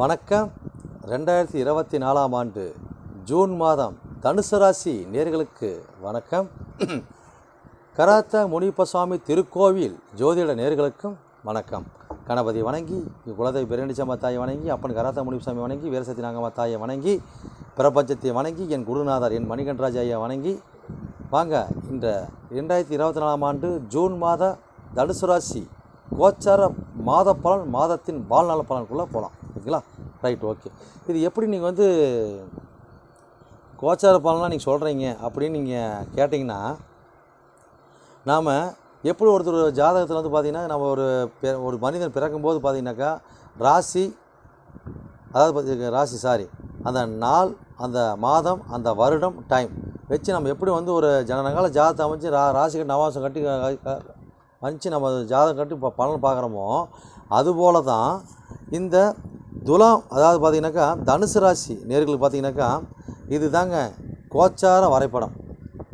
வணக்கம். ரெண்டாயிரத்தி இருபத்தி நாலாம் ஆண்டு ஜூன் மாதம் தனுசு ராசி நேர்களுக்கு வணக்கம். கராத்த முனிப்பசாமி திருக்கோவில் ஜோதிட நேர்களுக்கும் வணக்கம். கணபதி வணங்கி குலதை பிரணிச்சம்மா தாயை வணங்கி அப்பன் கராத்த முனிப்பசாமி வணங்கி வீரசக்தி நாங்கம்மா தாயை வணங்கி பிரபஞ்சத்தை வணங்கி என் குருநாதர் என் மணிகண்டராஜ் ஐயா வணங்கி. வாங்க இந்த ரெண்டாயிரத்தி இருபத்தி நாலாம் ஆண்டு ஜூன் மாத தனுசு ராசி கோச்சார மாத பலன் மாதத்தின் வாழ்நாள் பலனுக்குள்ளே போகலாம் ஓகேங்களா? ரைட் ஓகே இது எப்படி நீங்கள் வந்து கோச்சார பலன்லாம் நீங்கள் சொல்கிறீங்க அப்படின்னு நீங்கள் கேட்டிங்கன்னா நாம் எப்படி ஒருத்தர் ஜாதகத்தில் வந்து பார்த்திங்கன்னா நம்ம ஒரு பெ- ஒரு மனிதன் பிறக்கும்போது பார்த்தீங்கன்னாக்கா ராசி அதாவது பார்த்து ராசி சாரி அந்த நாள் அந்த மாதம் அந்த வருடம் டைம் வச்சு நம்ம எப்படி வந்து ஒரு ஜனனகால ஜாதகம் அமைச்சு ரா ராசி கட்டி நவாசம் கட்டி வச்சு அமைச்சு நம்ம ஜாதகம் கட்டி இப்போ பலன் பார்க்குறோமோ அதுபோல தான் இந்த துலாம் அதாவது பார்த்திங்கனாக்கா தனுசு ராசி நேர்களுக்கு பார்த்தீங்கன்னாக்கா இது தாங்க கோச்சார வரைபடம்.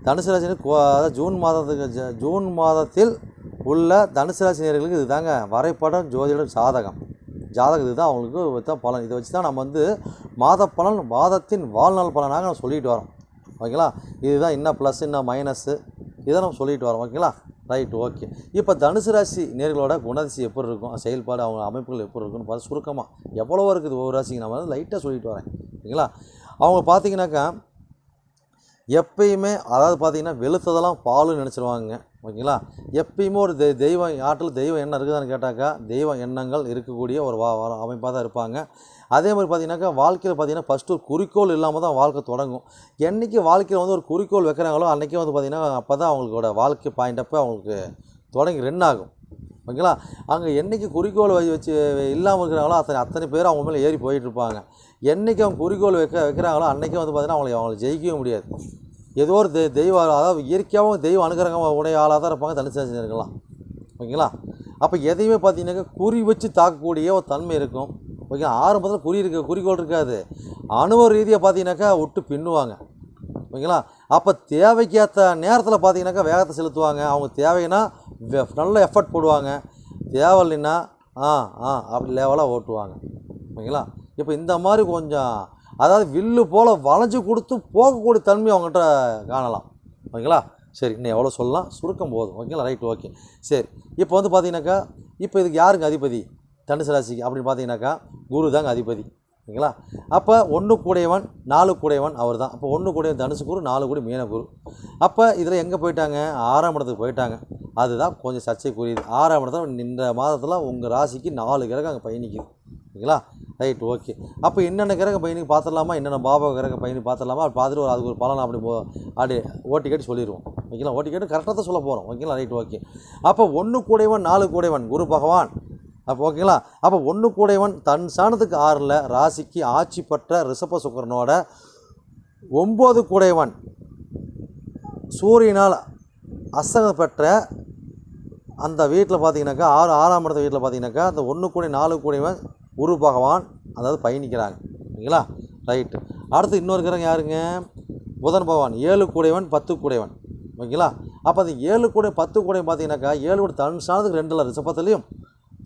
தனுசு ராசி கோ அதாவது ஜூன் மாதத்துக்கு ஜ- ஜூன் மாதத்தில் உள்ள தனுசு ராசி நேர்களுக்கு இது தாங்க வரைபடம் ஜோதிடம் சாதகம் ஜாதகம் இதுதான் அவங்களுக்கு இதுதான் பலன். இதை வச்சு தான் நம்ம வந்து மாத பலன் மாதத்தின் வாழ்நாள் பலனாக நம்ம சொல்லிட்டு வரோம். ஓகேங்களா? இதுதான் என்ன ப்ளஸ் என்ன மைனஸ்ஸு இதை நம்ம சொல்லிட்டு வரோம். ஓகேங்களா? Right okay. இப்போ தனுசு ராசி நேர்களோட குணதிசை எப்படி இருக்கும்? செயல்பாடு அவங்க அமைப்புகள் எப்படி இருக்குன்னு பார்த்து சுருக்கமாக எவ்வளவோ இருக்குது ஒவ்வொரு ராசிக்கு நான் வந்து லைட்டாக சொல்லிட்டு வரேன். ஓகேங்களா அவங்க பார்த்தீங்கன்னாக்கா எப்பயுமே அதாவது பார்த்தீங்கன்னா வெளுத்ததெல்லாம் பாலுன்னு நினச்சிருவாங்க. ஓகேங்களா? எப்பயுமே ஒரு தெ தெய்வம் ஆட்டில் தெய்வம் எண்ணம் இருக்குதான்னு கேட்டாக்கா தெய்வ எண்ணங்கள் இருக்கக்கூடிய ஒரு வா வா- அமைப்பாக தான் இருப்பாங்க. அதே மாதிரி பார்த்தீங்கன்னாக்கா வாழ்க்கையில் பார்த்தீங்கன்னா ஃபஸ்ட்டு ஒரு குறிக்கோள் இல்லாமல் தான் வாழ்க்கை தொடங்கும். என்றைக்கு வாழ்க்கையில் வந்து ஒரு குறிக்கோள் வைக்கிறாங்களோ அன்றைக்கே வந்து பார்த்திங்கன்னா அப்போ தான் அவங்களோட வாழ்க்கை பாயிண்டப்போ அவங்களுக்கு தொடங்கி ரன் ஆகும். ஓகேங்களா? அங்கே என்றைக்கு குறிக்கோள் வை- வச்சு இல்லாமல் இருக்கிறாங்களோ அத்தனை அத்தனை பேர் அவங்க மேலே ஏறி போயிட்டுருப்பாங்க என்றைக்கு அவங்க குறிக்கோள் வைக்க வைக்கிறாங்களோ அன்றைக்கே வந்து பார்த்தீங்கன்னா அவங்களை அவங்களை ஜெயிக்கவே முடியாது. ஏதோ ஒரு தெ தெய்வ அதாவது இயற்கையாகவும் தெய்வ அனுகிரகம் உடைய ஆளாக தான் இருப்பாங்க தனி ராசி இருக்கலாம். ஓகேங்களா? அப்போ எதையுமே பார்த்தீங்கன்னாக்கா குறி வச்சு தாக்கக்கூடிய ஒரு தன்மை இருக்கும். ஓகே ஆரம்பத்தில் குறி இருக்க குறிக்கோள் இருக்காது. அனுபவ ரீதியாக பார்த்தீங்கன்னாக்கா விட்டு பின்னுவாங்க. ஓகேங்களா? அப்போ தேவைக்கேற்ற நேரத்தில் பார்த்தீங்கன்னாக்கா வேகத்தை செலுத்துவாங்க. அவங்க தேவைன்னா நல்ல எஃபர்ட் போடுவாங்க. தேவையில்லைன்னா ஆ ஆ அப்படி லெவலாக ஓட்டுவாங்க. ஓகேங்களா? இப்போ இந்த மாதிரி கொஞ்சம் அதாவது வில்லு போல் வளைஞ்சு கொடுத்து போகக்கூடிய தன்மை அவங்ககிட்ட காணலாம். ஓகேங்களா? சரி இன்னும் எவ்வளோ சொல்லலாம்? சுருக்கம் போதும். ஓகேங்களா? Right okay. சரி இப்போ வந்து பார்த்தீங்கன்னாக்கா இப்போ இதுக்கு யாருங்க அதிபதி? தனுசு ராசிக்கு. அப்படின்னு பார்த்தீங்கன்னாக்கா குரு தாங்க அதிபதி. ஓகேங்களா அப்போ ஒன்று கூடையவன் நாலு கூடையவன் அவர் தான் அப்போ ஒன்று கூடையவன் தனுசு குரு நாலு கூடி மீன குரு. அப்போ இதில் எங்கே போயிட்டாங்க? ஆறாம் இடத்துக்கு போயிட்டாங்க. அதுதான் கொஞ்சம் சர்ச்சைக்குரியது. ஆறாம் இடத்துல இந்த மாதத்தில் உங்கள் ராசிக்கு நாலு கிரகம் அங்கே பயணிக்குது. ஓகேங்களா ரைட் ஓகே. அப்போ என்னென்ன கிரகம் பயணிக்கு பார்த்துடலாமா என்னென்ன பாபா கிரகம் பயணி பார்த்துடலாமா அது பார்த்துட்டு ஒரு அதுக்கு ஒரு பலன் அப்படி போ- அப்படி ஓட்டி கேட்டு சொல்லிடுவோம் ஓகேங்களா? ஓட்டி கேட்டு கரெக்டாக தான் சொல்ல போகிறோம் ஓகேங்களா? Right okay. அப்போ ஒன்று கூடையவன் நாலு கூடையவன் குரு பகவான். அப்போ ஓகேங்களா? அப்போ ஒன்று கூடையவன் தன் சாணத்துக்கு ஆறில் ராசிக்கு ஆட்சி பெற்ற ரிஷப சுக்கரனோட ஒம்பது கூடையவன் சூரியனால் அஸ்தகம் பெற்ற அந்த வீட்டில் பார்த்தீங்கன்னாக்கா ஆறு ஆறாம் இடத்த வீட்டில் பார்த்தீங்கன்னாக்கா அந்த ஒன்று கூடை நாலு கூடையவன் குரு பகவான் அதாவது பயணிக்கிறாங்க. ஓகேங்களா? ரைட்டு அடுத்து இன்னொரு கிரகம் யாருங்க? புதன் பகவான். ஏழு கூடையவன் பத்து கூடையவன். ஓகேங்களா? அப்போ அந்த ஏழு கூடை பத்து கூடையும் பார்த்தீங்கன்னாக்கா ஏழு கூட தன் சாணத்துக்கு ரெண்டில் ரிஷபத்துலேயும்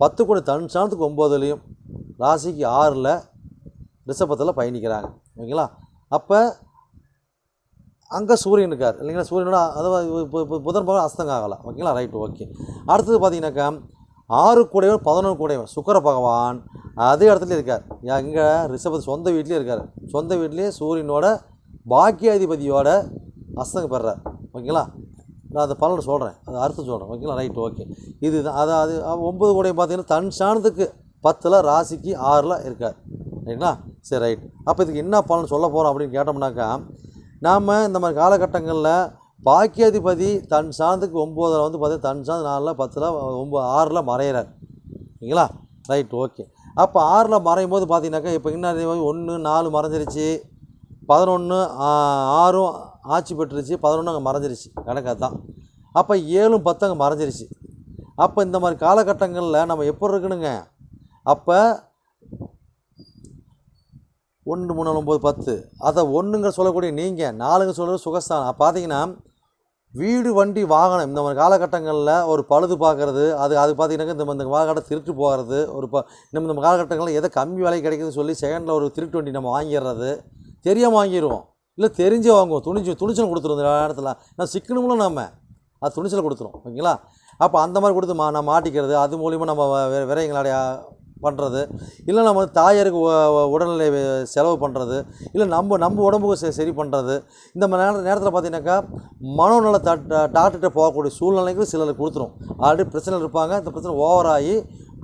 பத்து கூடை தன் சாணத்துக்கு ஒம்போதுலேயும் ராசிக்கு ஆறில் ரிஷபத்தில் பயணிக்கிறாங்க. ஓகேங்களா? அப்போ அங்கே சூரியன் இருக்கார். இல்லைங்களா? சூரியனோட அதாவது இப்போ புதன் பகவான் அஸ்தங்க ஆகலாம் ஓகேங்களா? ரைட்டு ஓகே அடுத்தது பார்த்தீங்கன்னாக்கா ஆறு கூடையவன் பதினொன்று கூடையவன் சுக்கர பகவான் அதே இடத்துல இருக்கார். எங்கே ரிஷபத்து சொந்த வீட்லேயே இருக்கார். சொந்த வீட்லேயே சூரியனோட பாக்கியாதிபதியோட அஸ்தங்க பெறார் ஓகேங்களா? நான் அந்த பலனை சொல்கிறேன் அது அர்த்தம் சொல்கிறேன் ஓகேங்களா? ரைட் ஓகே இதுதான். அது ஒம்பது கூடையும் பார்த்தீங்கன்னா தன் சாணத்துக்கு பத்தில் ராசிக்கு ஆறில் இருக்கார். ரைட்டுங்களா சரி ரைட் அப்போ இதுக்கு என்ன பலன் சொல்ல போகிறோம் அப்படின்னு கேட்டோம்னாக்கா நாம் இந்த மாதிரி காலகட்டங்களில் பாக்கியாதிபதி தன் சார்ந்துக்கு ஒம்போதில் வந்து பார்த்தீங்கன்னா தன் சார்ந்து நாலில் பத்தில் ஒம்பது ஆறில் மறையிறார். ஓகேங்களா? ரைட் ஓகே அப்போ ஆறில் மறையும் போது பார்த்தீங்கன்னாக்கா இப்போ என்ன ஒன்று நாலு மறைஞ்சிருச்சு. பதினொன்று ஆறும் ஆட்சி பெற்றுருச்சு. பதினொன்று அங்கே மறைஞ்சிருச்சு. கணக்கு தான் அப்போ ஏழும் பத்து அங்கே மறைஞ்சிருச்சு. அப்போ இந்த மாதிரி காலகட்டங்களில் நம்ம எப்படி இருக்கணுங்க? அப்போ ஒன்று மூணு ஒம்பது பத்து. அதை ஒன்றுங்க சொல்லக்கூடிய நீங்கள் நாலுங்க சொல்கிறது சுகஸ்தானம். அப்போ பார்த்தீங்கன்னா வீடு வண்டி வாகனம் இந்த மாதிரி காலகட்டங்களில் ஒரு பழுது பார்க்குறது அது அது பார்த்தீங்கன்னாக்கா இந்த இந்த காலகட்டம் திருட்டு போகிறது ஒரு ப நம்ம இந்த காலகட்டங்களில் எதை கம்மி விலை கிடைக்குதுன்னு சொல்லி செகண்டில் ஒரு திருட்டு வண்டி நம்ம வாங்கிடுறது தெரியாமல் வாங்கிடுவோம். இல்லை தெரிஞ்சு வாங்குவோம். துணிஞ்சு துணிச்சல் கொடுத்துருவோம் இந்த நேரத்தில் நான் சிக்கணும்ல நம்ம அது துணிச்சல் கொடுத்துரும் ஓகேங்களா? அப்போ அந்த மாதிரி கொடுத்து மா நான் மாட்டிக்கிறது அது மூலிமா நம்ம வி- விரயங்களுடைய பண்ணுறது இல்லை நம்ம வந்து தாயாருக்கு உடல்நிலை செலவு பண்ணுறது இல்லை நம்ம நம்ம உடம்புக்கு சரி பண்ணுறது இந்த மாதிரி நேர நேரத்தில் பார்த்தீங்கன்னாக்கா மனநல டாக்டர்கிட்ட போகக்கூடிய சூழ்நிலைக்கு சிலருக்கு கொடுத்துரும். ஆல்ரெடி பிரச்சனை இருப்பாங்க இந்த பிரச்சனை ஓவராகி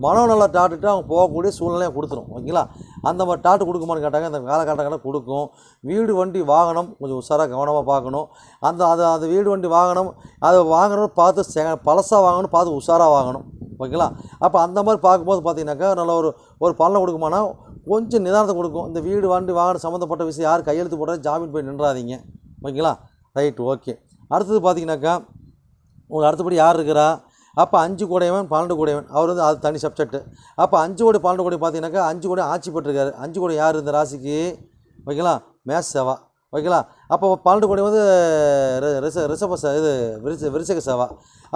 மனநல டாக்டர்கிட்ட அவங்க போகக்கூடிய சூழ்நிலையை கொடுத்துரும் ஓகேங்களா? அந்த மாதிரி டாட்டு கொடுக்குமான்னு கேட்டாங்க. இந்த காலகட்டங்களில் கொடுக்கும். வீடு வண்டி வாகனம் கொஞ்சம் உஷாராக கவனமாக பார்க்கணும். அந்த அது அந்த வீடு வண்டி வாகனம் அதை வாங்கணும் பார்த்து செ- பழசாக வாங்கணும் பார்த்து உஷாராக வாங்கணும். ஓகேங்களா? அப்போ அந்த மாதிரி பார்க்கும்போது பார்த்தீங்கன்னாக்கா நல்ல ஒரு ஒரு பலனை கொடுக்குமானா கொஞ்சம் நிதானத்தை கொடுக்கும். இந்த வீடு வண்டி வாகனம் சம்மந்தப்பட்ட விஷயம் யார் கையெழுத்து போடுறது ஜாமீன் போய் நின்றாதீங்க. ஓகேங்களா? Right okay. அடுத்தது பார்த்தீங்கன்னாக்கா உங்களுக்கு அடுத்தபடி யார் இருக்கிறா? அப்போ அஞ்சு கூடையவன் பன்னெண்டு கூடையவன் அவர் வந்து அது தனி சப்ஜெக்ட்டு அப்போ அஞ்சு கோடி பன்னெண்டு கோடி பார்த்தீங்கன்னாக்கா அஞ்சு கோடி ஆட்சி பெற்றிருக்காரு. அஞ்சு கோடி யார் இந்த ராசிக்கு? ஓகேங்களா? மேஷ் செவா ஓகேங்களா? அப்போ பன்னெண்டு கோடி வந்து ரிச ரிஷப இது விருச்ச விருச்சக செவா.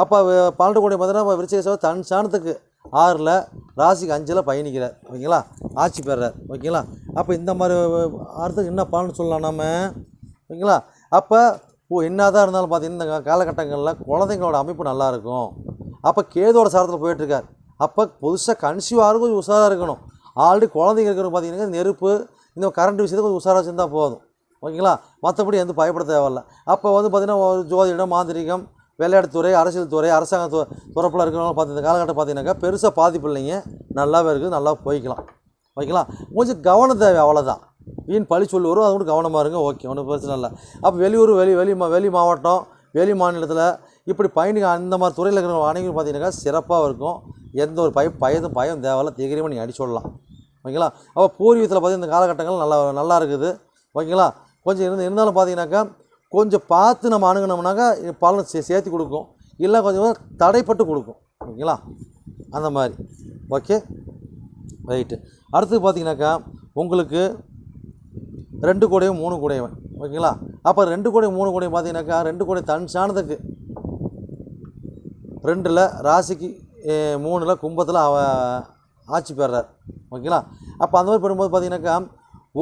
அப்போ பன்னெண்டு கோடி பார்த்தீங்கன்னா விருச்சக செவா தன் சாணத்துக்கு ஆறில் ராசிக்கு அஞ்சில் பயணிக்கிறார். ஓகேங்களா? ஆட்சி பெறார். ஓகேங்களா? அப்போ இந்த மாதிரி அடுத்து என்ன பலன் சொல்லலாம் நம்ம ஓகேங்களா? அப்போ ஓ என்னதான் இருந்தாலும் பார்த்தீங்கன்னா இந்த காலகட்டங்களில் குழந்தைங்களோட அமைப்பு நல்லாயிருக்கும் அப்போ கேதோட சாரத்தில் போயிட்டுருக்கார். அப்போ புதுசாக கன்சியூவாக கொஞ்சம் உஷாராக இருக்கணும். ஆல்ரெடி குழந்தைங்க இருக்கிற பார்த்தீங்கன்னா நெருப்பு இந்த கரண்ட் விஷயத்தை கொஞ்சம் உஷாராக வச்சுருந்தா போதும். ஓகேங்களா? மற்றபடி எந்த பயப்பட தேவையில்ல. அப்போ வந்து பார்த்திங்கன்னா ஒரு ஜோதிடம் மாந்திரிகம் விளையாட்டுத்துறை அரசியல் துறை அரசாங்க து துறப்பில் இருக்கிறவங்க பார்த்து இந்த காலகட்டம் பார்த்தீங்கன்னாக்கா பெருசாக பாதிப்பு இல்லைங்க நல்லாவே இருக்குது நல்லா போய்க்கலாம். ஓகேங்களா? கொஞ்சம் கவனம் தேவை அவ்வளோதான் வீண் பழி சொல்லி வரும் அது கூட கவனமாக இருங்க ஓகே ஒன்றும் பிரச்சனை இல்லை. அப்போ வெளியூர் வெளி வெளி வெளி மாவட்டம் வெளி மாநிலத்தில் இப்படி பயணிகள் அந்த மாதிரி துறையில் இருக்கிற அனைவரும் பார்த்தீங்கன்னாக்கா சிறப்பாக இருக்கும். எந்த ஒரு பய பயதும் பயம் தேவையில்ல. தைரியமாக நீங்கள் அடிச்சுடலாம். ஓகேங்களா? அப்போ பூர்வீகத்தில் பார்த்தீங்கன்னா இந்த காலகட்டங்கள் நல்லா நல்லா இருக்குது. ஓகேங்களா? கொஞ்சம் இருந்து இருந்தாலும் பார்த்தீங்கன்னாக்கா கொஞ்சம் பார்த்து நம்ம அணுகினோம்னாக்கா பலன் சே சேர்த்து கொடுக்கும். இல்லை கொஞ்சம் தடைப்பட்டு கொடுக்கும். ஓகேங்களா? அந்த மாதிரி. ஓகே? ரைட்டு. அடுத்து பார்த்தீங்கன்னாக்கா உங்களுக்கு ரெண்டு கூடையும் மூணு கூடையவன் ஓகேங்களா? அப்போ ரெண்டு கோடி மூணு கூடையும் பார்த்தீங்கன்னாக்கா ரெண்டு கோடி தன் சாணத்துக்கு. ரெண்டில் ராசிக்கு மூணில் கும்பத்தில் அவ ஆட்சி பெறார். ஓகேங்களா? அப்போ அந்த மாதிரி பண்ணும்போது பார்த்தீங்கன்னாக்கா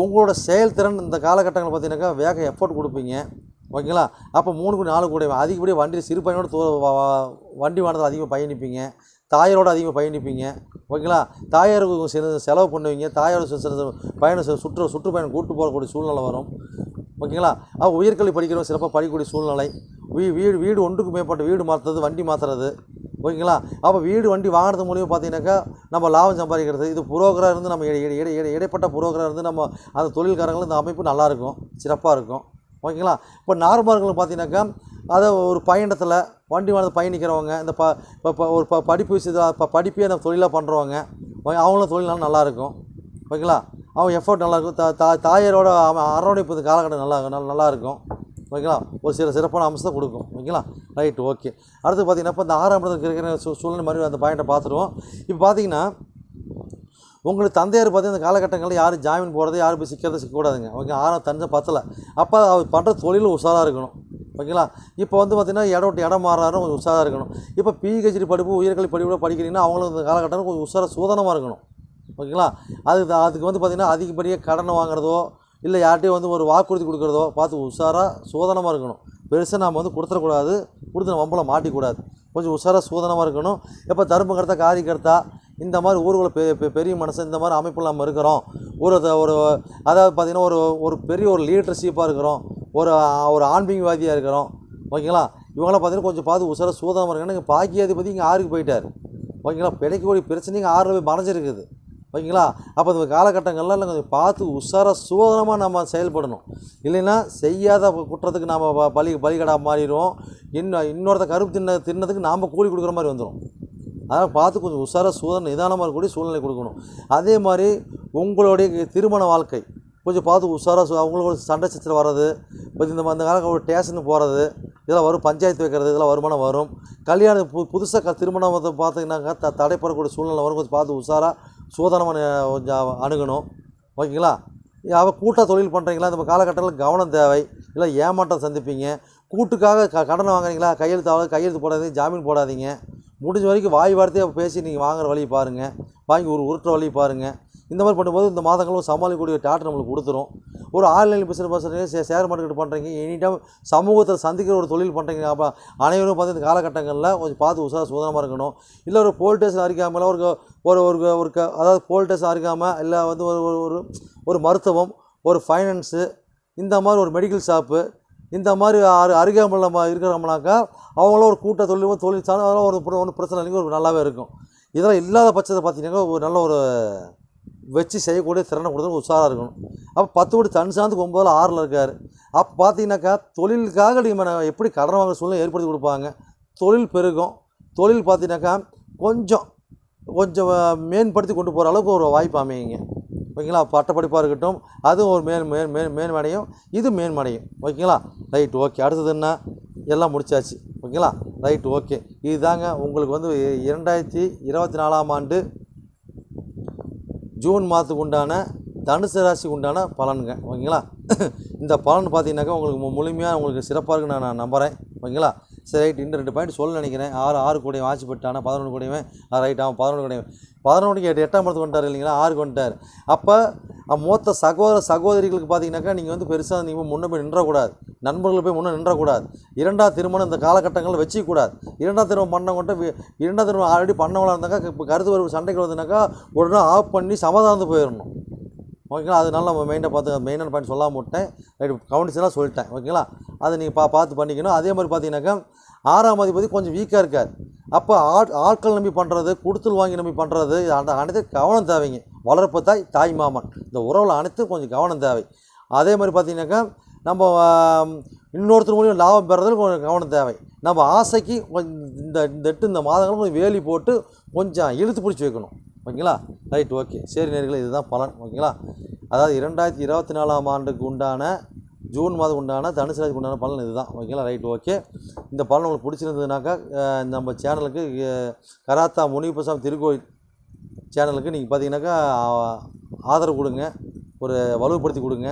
உங்களோட செயல்திறன் இந்த காலகட்டங்கள் பார்த்தீங்கன்னாக்கா வேக எஃபோர்ட் கொடுப்பீங்க. ஓகேங்களா? அப்போ மூணு கூட நாலு கோடி அதிகப்படியாக வண்டியில் சிறு பையனோட தூ வண்டி வானத்தில் அதிகமாக பயணிப்பீங்க. தாயாரோட அதிகமாக பயணிப்பீங்க. ஓகேங்களா? தாயாருக்கு சில செலவு பண்ணுவீங்க. தாயாரோட சில பயணம் சுற்று சுற்றுப்பயணம் கூட்டு போகக்கூடிய சூழ்நிலை வரும். ஓகேங்களா? அப்போ உயர்கல்வி படிக்கிறவங்க சிறப்பாக படிக்கக்கூடிய சூழ்நிலை. வீ வீடு வீடு ஒன்றுக்கு மேற்பட்ட வீடு மாற்றுறது வண்டி மாற்றுறது ஓகேங்களா? அப்போ வீடு வண்டி வாங்குறது மூலியமாக பார்த்தீங்கன்னாக்கா நம்ம லாபம் சம்பாதிக்கிறது. இது புரோக்கராக இருந்து நம்ம இடை இடை- இடைப்பட்ட புரோக்கராக இருந்து நம்ம அந்த தொழில்காரங்களும் இந்த அமைப்பு நல்லாயிருக்கும் சிறப்பாக இருக்கும். ஓகேங்களா? இப்போ நார்மல்களுக்கு பார்த்தீங்கன்னாக்கா அதை ஒரு பயணத்தில் வண்டி வாங்க பயணிக்கிறவங்க இந்த ப இப்போ ஒரு ப படிப்பு விஷயத்தில் இப்போ படிப்பே அந்த தொழிலாக பண்ணுறவங்க அவங்களும் தொழில் நல்லாயிருக்கும் ஓகேங்களா? அவங்க எஃபோர்ட் நல்லாயிருக்கும் தா தா தாயாரோட அவன் அரவணைப்பு காலகட்டம் நல்லா நல்லா நல்லாயிருக்கும் ஓகேங்களா? ஒரு சில சிறப்பான அம்சத்தை கொடுக்கும். ஓகேங்களா? ரைட் ஓகே அடுத்து பார்த்தீங்கன்னா இப்போ இந்த ஆறாம் இடத்துக்கு இருக்கிற சூ சூழ்நிலை மாதிரி அந்த பாயிண்ட்டை பார்த்துருவோம். இப்போ பார்த்தீங்கன்னா உங்களுக்கு தந்தையார் பார்த்து இந்த காலகட்டங்களில் யாரும் ஜாமீன் போடுறது யாரும் போய் சிக்கிறது சிக்கக்கூடாதுங்க. ஓகே ஆறாம் தஞ்சை பத்தலை. அப்போ அவர் பண்ணுற தொழில் உஷாராக இருக்கணும். ஓகேங்களா? இப்போ வந்து பார்த்திங்கன்னா இடம் விட்டு இடம் மாறாரும் கொஞ்சம் உஷாராக இருக்கணும். இப்போ பிஹெச்டி படிப்பு உயர்கல்வி படிப்பு படிக்கிறீங்கன்னா அவங்களும் இந்த காலகட்டத்தில் கொஞ்சம் உஷாராக சூதனமாக இருக்கணும். ஓகேங்களா? அது அதுக்கு வந்து பார்த்திங்கன்னா அதிகப்படியாக கடனை வாங்குறதோ இல்லை யார்கிட்டையும் வந்து ஒரு வாக்குறுதி கொடுக்குறதோ பார்த்து உஷாராக சூதனமாக இருக்கணும். பெருசாக நாம் வந்து கொடுத்துடக்கூடாது. கொடுத்து நம்ம வம்பல மாட்டிக்கூடாது. கொஞ்சம் உஷாராக சூதனமாக இருக்கணும். இப்போ தர்மகர்த்தா காரிகர்த்தா இந்த மாதிரி ஊர்களை பெ பெரிய மனுஷன் இந்த மாதிரி அமைப்பில் நம்ம இருக்கிறோம். ஒரு ஒரு அதாவது பார்த்திங்கன்னா ஒரு ஒரு பெரிய ஒரு லீடர்ஷிப்பாக இருக்கிறோம். ஒரு ஒரு ஆன்மீகவாதியாக இருக்கிறோம். ஓகேங்களா? இவங்களாம் பார்த்தீங்கன்னா கொஞ்சம் பார்த்து உஷாராக சூதனமாக இருக்கணும். இங்கே பாக்கியாதிபதி இங்கே ஆறுக்கு போயிட்டார். ஓகேங்களா? பிழைக்கக்கூடிய பிரச்சனைங்க ஆறில் போய் மறைஞ்சிருக்குது. ஓகேங்களா? அப்போ இந்த காலகட்டங்களில் எல்லாம் கொஞ்சம் பார்த்து உஷாராக சுதந்திரமாக நம்ம செயல்படணும். இல்லைன்னா செய்யாத குற்றத்துக்கு நாம் பலி பலிகடா மாறிடுவோம். இன்னும் இன்னொருத்த கருப்பு தின்ன தின்னதுக்கு நாம் கூலி கொடுக்குற மாதிரி வந்துடும் அதனால் பார்த்து கொஞ்சம் உஷாராக சூதன நிதானமாக இருக்கக்கூடிய சூழ்நிலை கொடுக்கணும். அதே மாதிரி உங்களுடைய திருமண வாழ்க்கை கொஞ்சம் பார்த்து உஷாராக அவங்களோட சண்டை சச்சரவு வர்றது கொஞ்சம் இந்த அந்த காலத்தில் ஒரு ஸ்டேஷனுக்கு போகிறது இதெல்லாம் வரும் பஞ்சாயத்து வைக்கிறது இதெல்லாம் வருமானம் வரும். கல்யாணம் பு புதுசாக க திருமணம் வந்து பார்த்தீங்கன்னாக்கா த தடைப்படக்கூடிய சூழ்நிலை வரும் கொஞ்சம் பார்த்து உஷாராக சூதனமாக கொஞ்சம் அணுகணும். ஓகேங்களா? அவள் கூட்டாக தொழில் பண்ணுறீங்களா இந்த காலகட்டத்தில் கவனம் தேவை. இல்லை ஏமாற்றம் சந்திப்பீங்க. கூட்டுக்காக க கடன் வாங்குறீங்களா? கையெழுத்து கையெழுத்து போடாதீங்க ஜாமீன் போடாதீங்க. முடிஞ்ச வரைக்கும் வாய் வார்த்தையாக பேசி நீங்கள் வாங்குற வழியை பாருங்கள் வாங்கி ஒரு உருட்டுற வழியை பாருங்கள் இந்த மாதிரி பண்ணும்போது இந்த மாதங்களும் சமாளிக்கக்கூடிய டாட்டு நம்மளுக்கு கொடுத்துரும். ஒரு ஆன்லைன் பிஸ்னஸ் பண்ணுறீங்க ஷேர் மார்க்கெட் பண்ணுறீங்க எனி டைம் சமூகத்தில் சந்திக்கிற ஒரு தொழில் பண்ணுறீங்க அப்போ அனைவரும் பார்த்து இந்த காலகட்டங்களில் கொஞ்சம் பார்த்து உசார சுதந்திரமாக இருக்கணும். இல்லை ஒரு போல் டேஷன் அறிக்காமல் ஒரு ஒரு ஒரு ஒரு க அதாவது போல் ஸ்டேஷன் அறிக்காமல் இல்லை வந்து ஒரு ஒரு ஒரு ஒரு மருத்துவம் ஒரு ஃபைனான்ஸு இந்த மாதிரி ஒரு மெடிக்கல் ஷாப்பு இந்த மாதிரி அரு அருகாமல் நம்ம இருக்கிறோம்னாக்கா அவங்களும் ஒரு கூட்ட தொழில் தொழில் சார்ந்து அதெல்லாம் ஒரு ஒன்றும் பிரச்சனை இல்லைங்க. ஒரு நல்லாவே இருக்கும். இதெல்லாம் இல்லாத பட்சத்தை பார்த்தீங்கன்னா ஒரு நல்ல ஒரு வச்சு செய்யக்கூடிய திறனை கொடுத்து உஷாராக இருக்கணும். அப்போ பத்து கோடி தன் சார்ந்து ஒம்பதில் ஆறில் இருக்கார். அப்போ பார்த்தீங்கன்னாக்கா தொழிலுக்காக நீங்கள் எப்படி கடன் வாங்குற சூழ்நிலை ஏற்படுத்தி கொடுப்பாங்க. தொழில் பெருகும். தொழில் பார்த்தீங்கன்னாக்கா கொஞ்சம் கொஞ்சம் மேம்படுத்தி கொண்டு போகிற அளவுக்கு ஒரு வாய்ப்பு அமையுங்க. ஓகேங்களா? பட்டப்படிப்பாக இருக்கட்டும் அதுவும் ஒரு மேன் மேன் மேன் மேன்மடையும் இது மேன்மடையும் ஓகேங்களா? Right okay. அடுத்தது என்ன? எல்லாம் முடிச்சாச்சு. ஓகேங்களா? Right okay. இதுதாங்க உங்களுக்கு வந்து இரண்டாயிரத்தி இருபத்தி நாலாம் ஆண்டு ஜூன் மாதத்துக்கு உண்டான தனுசு ராசிக்கு உண்டான பலனுங்க. ஓகேங்களா? இந்த பலன் பார்த்தீங்கன்னாக்கா உங்களுக்கு மு- முழுமையாக உங்களுக்கு சிறப்பாக இருக்குன்னு நான் நான் நம்புகிறேன் ஓகேங்களா? சரி ரைட். இன்னும் ரெண்டு பாயிண்ட் சொல்ல நினைக்கிறேன். ஆறு ஆறு கோடியும் ஆட்சி பெற்றானா பதினொன்று கோடியுமே ரைட். ஆகும் பதினொன்று கோடியும் பதினொன்றுக்கு எட்டு எட்டாம் இடத்துக்கு வந்துட்டார் இல்லைங்களா? ஆறுக்கு வந்துட்டார். அப்போ மூத்த சகோதர சகோதரிகளுக்கு பார்த்தீங்கன்னாக்கா நீங்கள் வந்து பெருசாக நீங்கள் முன்னே போய் நின்றக்கூடாது. நண்பர்கள் போய் முன்னே நின்றக்கூடாது. இரண்டாம் திருமணம் இந்த காலகட்டங்களில் வச்சிக்கூடாது. இரண்டாம் திருமணம் பண்ணவங்கள்ட்ட வி- இரண்டாம் திருமணம் ஆல்ரெடி பண்ணவங்களா இருந்தாக்கா இப்போ கருத்து ஒரு சண்டைக்கு வந்துனாக்கா உடனே ஆஃப் பண்ணி சமாதானத்து போயிடணும். ஓகேங்களா? அதனால நம்ம மெயினாக பார்த்து மெயினான பாயிண்ட் சொல்லாமல் விட்டேன். ரைட் கவுன்சிலாக சொல்லிட்டேன். ஓகேங்களா? அதை நீங்கள் பா பார்த்து பண்ணிக்கணும். அதே மாதிரி பார்த்தீங்கன்னாக்கா ஆறாம் அதிபதி கொஞ்சம் வீக்காக இருக்கார். அப்போ ஆட் ஆட்கள் நம்பி பண்ணுறது கொடுத்தல் வாங்கி நம்பி பண்ணுறது அந்த அனைத்து கவனம் தேவைங்க. வளர்ப்பு தாய் தாய் மாமன். இந்த உறவில் அனைத்தும் கொஞ்சம் கவனம் தேவை. அதே மாதிரி பார்த்தீங்கன்னாக்கா நம்ம இன்னொருத்தர் மூலியம் லாபம் பெறதில் கொஞ்சம் கவனம் தேவை. நம்ம ஆசைக்கு கொஞ்சம் இந்த இந்த எட்டு இந்த மாதங்களும் கொஞ்சம் வேலி போட்டு கொஞ்சம் இழுத்து பிடிச்சி வைக்கணும். ஓகேங்களா? Right okay. சரி நேர்களை இதுதான் பலன். ஓகேங்களா? அதாவது இரண்டாயிரத்தி இருபத்தி நாலாம் ஆண்டுக்கு உண்டான ஜூன் மாதம் உண்டான தனுசு ராசிக்கு உண்டான பலன் இதுதான். ஓகேங்களா? Right okay. இந்த பலன் உங்களுக்கு பிடிச்சிருந்ததுனாக்கா நம்ம சேனலுக்கு கராத்தா முனிப்பசாமி திருக்கோயில் சேனலுக்கு நீங்கள் பார்த்தீங்கன்னாக்கா ஆதரவு கொடுங்க. ஒரு வலுப்படுத்தி கொடுங்க.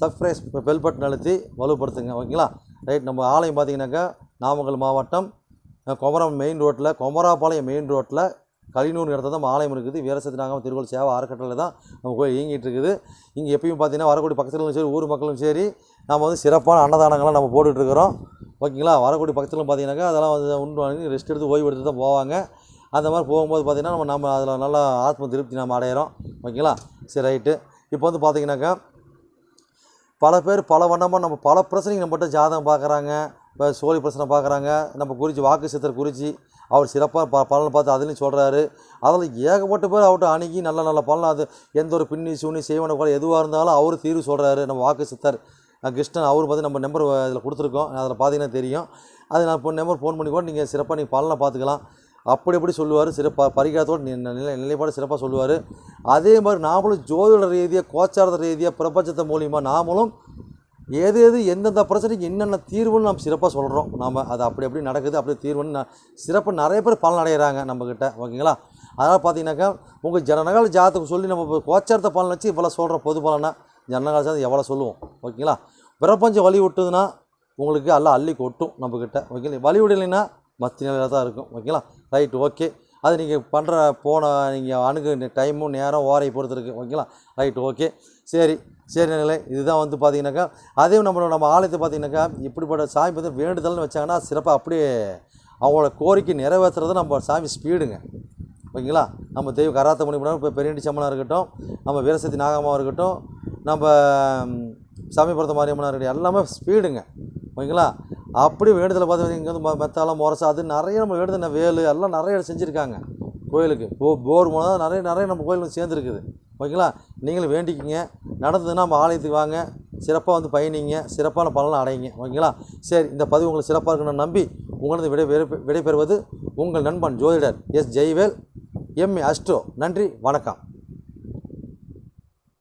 சப்ஸ்கிரைஸ் பெல் பட்டன் அழுத்தி வலுப்படுத்துங்க. ஓகேங்களா? ரைட் நம்ம ஆலயம் பார்த்தீங்கன்னாக்கா நாமக்கல் மாவட்டம் குமரம் மெயின் ரோட்டில் குமராபாளையம் மெயின் ரோட்டில் கலினூர் இடத்துல தான் ஆலயம் இருக்குது வீரசத்தி நாகம் திருக்கோள் சேவை அறக்கட்டளையில் தான் நம்ம கோயில் இயங்கிட்டு இருக்குது இங்கே எப்பயும் பார்த்தீங்கன்னா வரக்கூடிய பக்கத்துலையும் சரி ஊர் மக்களும் சரி நம்ம வந்து சிறப்பான அன்னதானங்கள்லாம் நம்ம போட்டுட்டு இருக்கிறோம் ஓகேங்களா? வரக்கூடிய பக்கத்தில் பார்த்தீங்கன்னாக்கா அதெல்லாம் வந்து உண்டு வாங்கி ரெஸ்ட் எடுத்து ஓய்வு எடுத்து தான் போவாங்க. அந்த மாதிரி போகும்போது பார்த்திங்கன்னா நம்ம நம்ம அதில் நல்லா ஆத்ம திருப்தி நம்ம அடையிறோம். ஓகேங்களா? சரி ரைட்டு. இப்போ வந்து பார்த்தீங்கன்னாக்கா பல பேர் பல வண்ணமாக நம்ம பல பிரச்சனைக்கு நம்மகிட்ட ஜாதகம் பார்க்குறாங்க இப்போ சோழி பிரச்சனை பார்க்குறாங்க. நம்ம குறித்து வாக்கு சித்தர் குறித்து அவர் சிறப்பாக ப பலனை பார்த்து அதுலேயும் சொல்கிறாரு அதில் ஏகப்பட்ட பேர் அவர்கிட்ட அணுகி நல்ல நல்ல பலன். அது எந்த ஒரு பின்னி சூனி செய்வன கூட எதுவாக இருந்தாலும் அவர் தீர்வு சொல்கிறாரு நம்ம வாக்கு சித்தர் கிருஷ்ணன் அவர் பார்த்து நம்ம நம்பர் இதில் கொடுத்துருக்கோம். அதில் பார்த்தீங்கன்னா தெரியும். அது நான் இப்போ நம்பர் ஃபோன் பண்ணி கூட நீங்கள் சிறப்பாக நீங்கள் பலனை பார்த்துக்கலாம். அப்படி எப்படி சொல்லுவார். சிறப்பாக பரிகாரத்தோடு நி- நிலை நிலைப்பாடு சிறப்பாக சொல்லுவார். அதே மாதிரி நாமளும் ஜோதிட ரீதியாக கோச்சாரத ரீதியாக பிரபஞ்சத்தை மூலியமாக நாமளும் எது எது எந்தெந்த பிரச்சனைக்கு என்னென்ன தீர்வுன்னு நம்ம சிறப்பாக சொல்கிறோம் நாம் அது அப்படி எப்படி நடக்குது அப்படி தீர்வுன்னு நான் சிறப்பாக நிறைய பேர் பலன் அடைகிறாங்க நம்மக்கிட்ட ஓகேங்களா? அதனால் பார்த்தீங்கன்னாக்கா உங்கள் ஜனநகால ஜாதகம் சொல்லி நம்ம கோச்சாரத்தை பலன் வச்சு இவ்வளோ சொல்கிறோம் பொது பலனா ஜனநகால ஜாதகம் எவ்வளோ சொல்லுவோம். ஓகேங்களா? பிரபஞ்சம் வழி விட்டுதுன்னா உங்களுக்கு எல்லாம் அள்ளி கொட்டும் நம்மக்கிட்ட ஓகேங்களா? வழி விடலைன்னா மத்திய நிலையில் தான் இருக்கும். ஓகேங்களா? Right okay. அது நீங்கள் பண்ணுற போன நீங்கள் அணுகு டைமும் நேரம் ஓரை பொறுத்து இருக்குது ஓகேங்களா? ரைட் ஓகே சரி சரி நிலை இதுதான் வந்து பார்த்தீங்கன்னாக்கா அதே நம்ம நம்ம ஆலயத்தை பார்த்தீங்கன்னாக்கா இப்படிப்பட்ட சாமி பற்றி வேண்டுதல்னு வச்சாங்கன்னா சிறப்பாக அப்படியே அவங்களோட கோரிக்கை நிறைவேற்றுறது நம்ம சாமி ஸ்பீடுங்க. ஓகேங்களா? நம்ம தெய்வ கராத்த மணி பண்ணாலும் இப்போ பெரியண்டி சம்மனாக இருக்கட்டும் நம்ம வீரசக்தி நாகம்மாவாக இருக்கட்டும் நம்ம சாமிபுரத்த சமயபுரத்த மாரியம்மனாக இருக்கட்டும் எல்லாமே ஸ்பீடுங்க. ஓகேங்களா? அப்படி வேண்டுதலை பார்த்து இங்கே வந்து மெத்தாலம் மொரசா அது நிறைய நம்ம வேண்டுதல் வேலு எல்லாம் நிறைய செஞ்சுருக்காங்க கோயிலுக்கு. போ போர் மூலம் நிறைய நிறைய நம்ம கோயிலுக்கு சேர்ந்துருக்குது. ஓகேங்களா? நீங்களும் வேண்டிக்கிங்க. நடந்ததுன்னா நம்ம ஆலயத்துக்கு வாங்க. சிறப்பாக வந்து பயணிங்க. சிறப்பான பலனை அடையுங்க. ஓகேங்களா? சரி இந்த பதிவு உங்களுக்கு சிறப்பாக இருக்கணும்னு நம்பி உங்களது விடை விடைபெறுவது உங்கள் நண்பன் ஜோதிடர் எஸ். ஜெய்வேல் எம். அஸ்டோ நன்றி வணக்கம்.